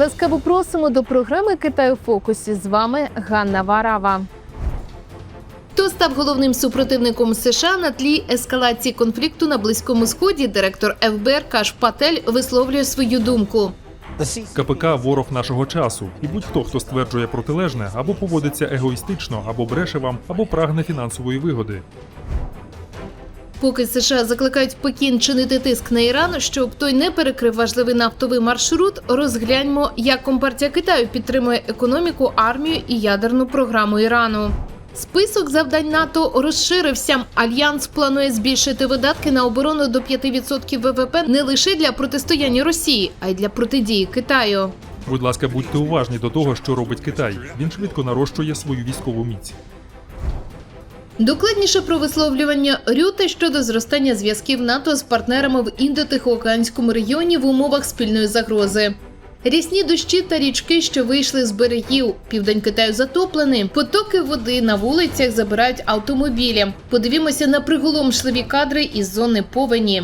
Ласкаво просимо до програми Китай у фокусі. З вами Ганна Варава. Хто став головним супротивником США на тлі ескалації конфлікту на близькому сході? Директор ФБР Каш Патель висловлює свою думку. КПК ворог нашого часу, і будь-хто, хто стверджує протилежне, або поводиться егоїстично, або бреше вам, або прагне фінансової вигоди. Поки США закликають Пекін чинити тиск на Іран, щоб той не перекрив важливий нафтовий маршрут, розгляньмо, як Компартія Китаю підтримує економіку, армію і ядерну програму Ірану. Список завдань НАТО розширився. Альянс планує збільшити видатки на оборону до 5% ВВП не лише для протистояння Росії, а й для протидії Китаю. Будь ласка, будьте уважні до того, що робить Китай. Він швидко нарощує свою військову міць. Докладніше про висловлювання Рюте щодо зростання зв'язків НАТО з партнерами в індотихоокеанському регіоні в умовах спільної загрози. Рісні дощі та річки, що вийшли з берегів. Південь Китаю затоплений. Потоки води на вулицях забирають автомобілі. Подивімося на приголомшливі кадри із зони повені.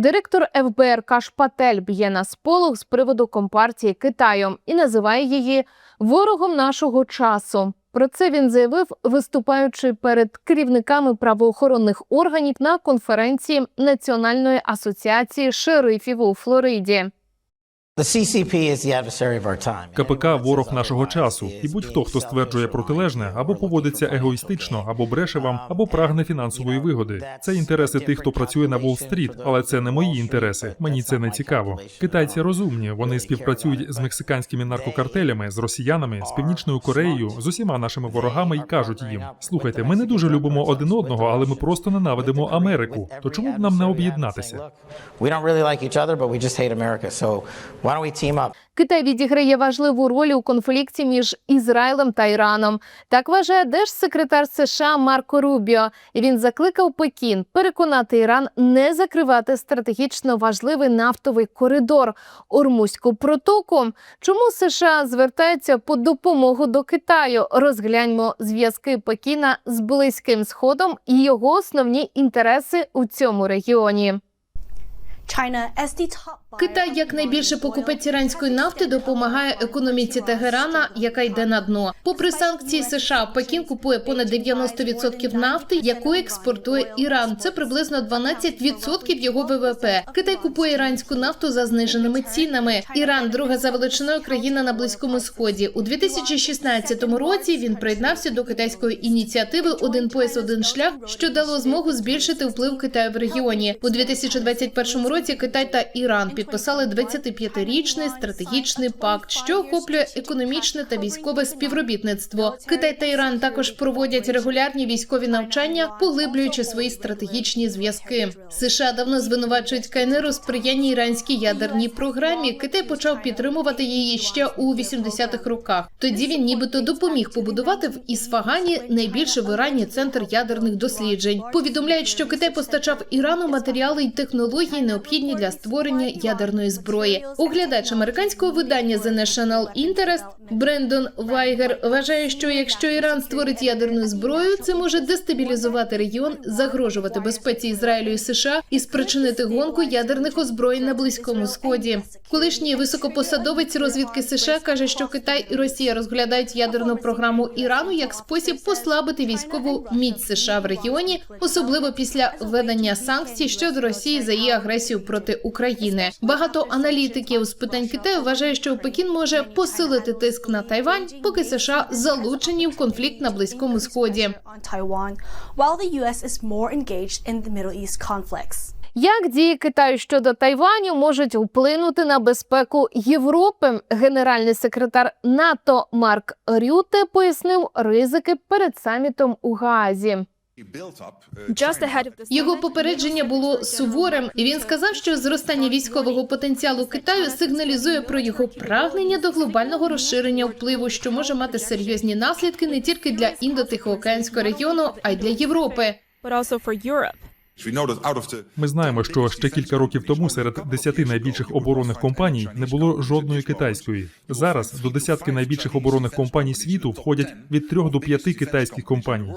Директор ФБР Кашпатель б'є на сполох з приводу компартії Китаю і називає її ворогом нашого часу. Про це він заявив, виступаючи перед керівниками правоохоронних органів на конференції Національної асоціації шерифів у Флориді. КПК ворог нашого часу, і будь-хто, хто стверджує протилежне, або поводиться егоїстично, або бреше вам, або прагне фінансової вигоди. Це інтереси тих, хто працює на Уолл-стріт, але це не мої інтереси. Мені це не цікаво. Китайці розумні. Вони співпрацюють з мексиканськими наркокартелями, з росіянами, з північною Кореєю, з усіма нашими ворогами і кажуть їм: слухайте, ми не дуже любимо один одного, але ми просто ненавидимо Америку. То чому б нам не об'єднатися? Why don't we team up? Китай відіграє важливу роль у конфлікті між Ізраїлем та Іраном. Так вважає держсекретар США Марко Рубіо. Він закликав Пекін переконати Іран не закривати стратегічно важливий нафтовий коридор Ормузьку протоку. Чому США звертаються по допомогу до Китаю? Розгляньмо зв'язки Пекіна з Близьким Сходом і його основні інтереси у цьому регіоні. Китай, як найбільше покупець іранської нафти, допомагає економіці Тегерана, яка йде на дно. Попри санкції США, Пекін купує понад 90% нафти, яку експортує Іран. Це приблизно 12% його ВВП. Китай купує іранську нафту за зниженими цінами. Іран друга за величиною країна на близькому сході. У 2016 році він приєднався до китайської ініціативи Один пояс, один шлях, що дало змогу збільшити вплив Китаю в регіоні. У 2021 році Китай та Іран підписали 25-річний стратегічний пакт, що охоплює економічне та військове співробітництво. Китай та Іран також проводять регулярні військові навчання, поглиблюючи свої стратегічні зв'язки. США давно звинувачують КНР у сприянні іранській ядерній програмі. Китай почав підтримувати її ще у 80-х роках. Тоді він нібито допоміг побудувати в Ісфагані найбільший в Ірані центр ядерних досліджень. Повідомляють, що Китай постачав Ірану матеріали й технології, необхідні для створення ядерної зброї. Оглядач американського видання The National Interest Брендон Вайгер вважає, що якщо Іран створить ядерну зброю, це може дестабілізувати регіон, загрожувати безпеці Ізраїлю і США і спричинити гонку ядерних озброєнь на близькому сході. Колишній високопосадовець розвідки США каже, що Китай і Росія розглядають ядерну програму Ірану як спосіб послабити військову міць США в регіоні, особливо після введення санкцій щодо Росії за її агресію проти України. Багато аналітиків з питань Китаю вважає, що Пекін може посилити тиск на Тайвань, поки США залучені в конфлікт на близькому сході. Як дії Китаю щодо Тайваню можуть вплинути на безпеку Європи? Генеральний секретар НАТО Марк Рюте пояснив ризики перед самітом у Гаазі. The Його попередження було суворим, і він сказав, що зростання військового потенціалу Китаю сигналізує про його прагнення до глобального розширення впливу, що може мати серйозні наслідки не тільки для індотихоокеанського регіону, а й для Європи. Ми знаємо, що ще кілька років тому серед десяти найбільших оборонних компаній не було жодної китайської. Зараз до десятки найбільших оборонних компаній світу входять від трьох до п'яти китайських компаній.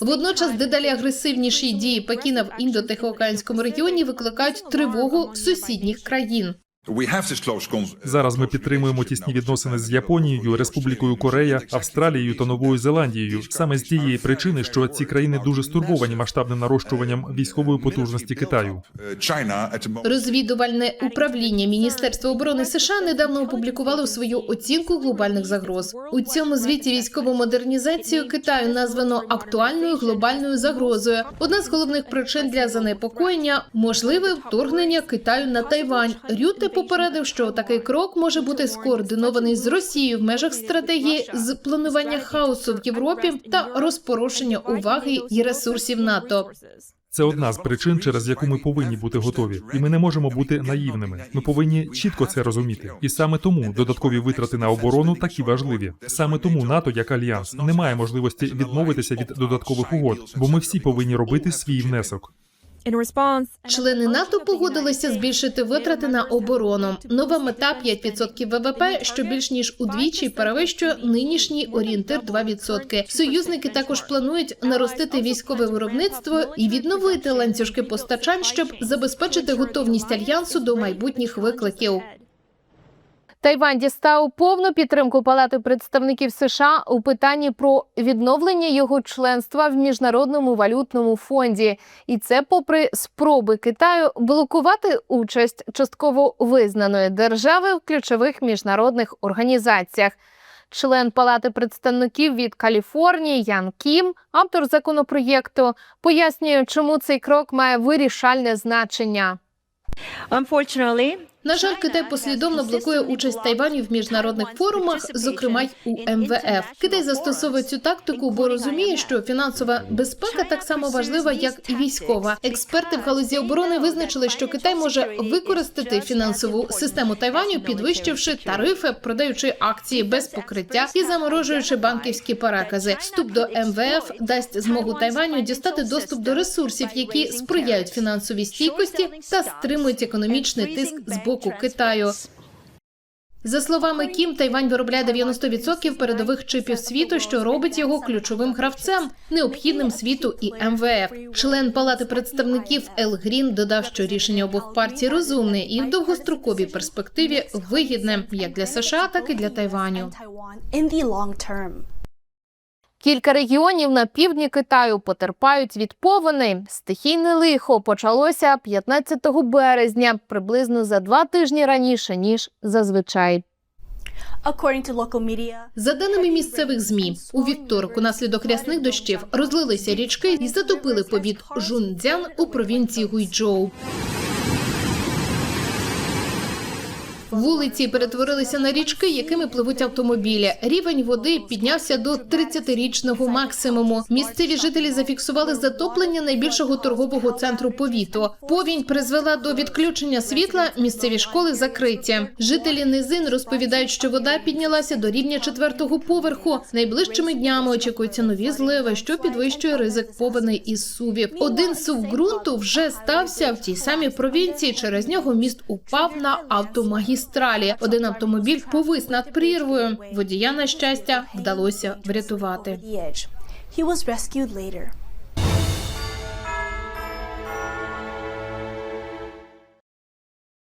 Водночас дедалі агресивніші дії Пекіна в індо-тихоокеанському регіоні викликають тривогу сусідніх країн. We have this close con- Зараз ми підтримуємо тісні відносини з Японією, Республікою Корея, Австралією та Новою Зеландією. Саме з тієї причини, що ці країни дуже стурбовані масштабним нарощуванням військової потужності Китаю. the moment. Розвідувальне управління Міністерства оборони США недавно опублікувало свою оцінку глобальних загроз. У цьому звіті військову модернізацію Китаю названо актуальною глобальною загрозою. Одна з головних причин для занепокоєння можливе вторгнення Китаю на Тайвань. Рюте попередив, що такий крок може бути скоординований з Росією в межах стратегії з планування хаосу в Європі та розпорошення уваги і ресурсів НАТО. Це одна з причин, через яку ми повинні бути готові, і ми не можемо бути наївними. Ми повинні чітко це розуміти. І саме тому додаткові витрати на оборону такі важливі. Саме тому НАТО як альянс не має можливості відмовитися від додаткових угод, бо ми всі повинні робити свій внесок. Члени НАТО погодилися збільшити витрати на оборону. Нова мета 5% ВВП, що більш ніж удвічі перевищує нинішній орієнтир 2%. Союзники також планують наростити військове виробництво і відновити ланцюжки постачань, щоб забезпечити готовність альянсу до майбутніх викликів. Тайвань дістав повну підтримку Палати представників США у питанні про відновлення його членства в міжнародному валютному фонді, і це попри спроби Китаю блокувати участь частково визнаної держави в ключових міжнародних організаціях. Член Палати представників від Каліфорнії Ян Кім, автор законопроєкту, пояснює, чому цей крок має вирішальне значення. unfortunately, На жаль, Китай послідовно блокує участь Тайваню в міжнародних форумах, зокрема й у МВФ. Китай застосовує цю тактику, бо розуміє, що фінансова безпека так само важлива, як і військова. Експерти в галузі оборони визначили, що Китай може використати фінансову систему Тайваню, підвищивши тарифи, продаючи акції без покриття і заморожуючи банківські перекази. Вступ до МВФ дасть змогу Тайваню дістати доступ до ресурсів, які сприяють фінансовій стійкості та стримують економічний тиск з боку Китаю. За словами Кім, Тайвань виробляє 90% передових чипів світу, що робить його ключовим гравцем, необхідним світу і МВФ. Член Палати представників Ел Грін додав, що рішення обох партій розумне і в довгостроковій перспективі вигідне як для США, так і для Тайваню. Кілька регіонів на півдні Китаю потерпають від повеней. Стихійне лихо почалося 15 березня, приблизно за два тижні раніше ніж зазвичай. За даними місцевих змі, у вівторок унаслідок рясних дощів розлилися річки і затопили повіт Жунцзян у провінції Гуйчжоу. Вулиці перетворилися на річки, якими пливуть автомобілі. Рівень води піднявся до 30-річного максимуму. Місцеві жителі зафіксували затоплення найбільшого торгового центру повіту. Повінь призвела до відключення світла. Місцеві школи закриті. Жителі низин розповідають, що вода піднялася до рівня четвертого поверху. Найближчими днями очікуються нові зливи, що підвищує ризик повеней із сувів. Один сув ґрунту вже стався в тій самій провінції. Через нього міст упав на автомагістралі. Один автомобіль повис над прірвою. Водія, на щастя, вдалося врятувати.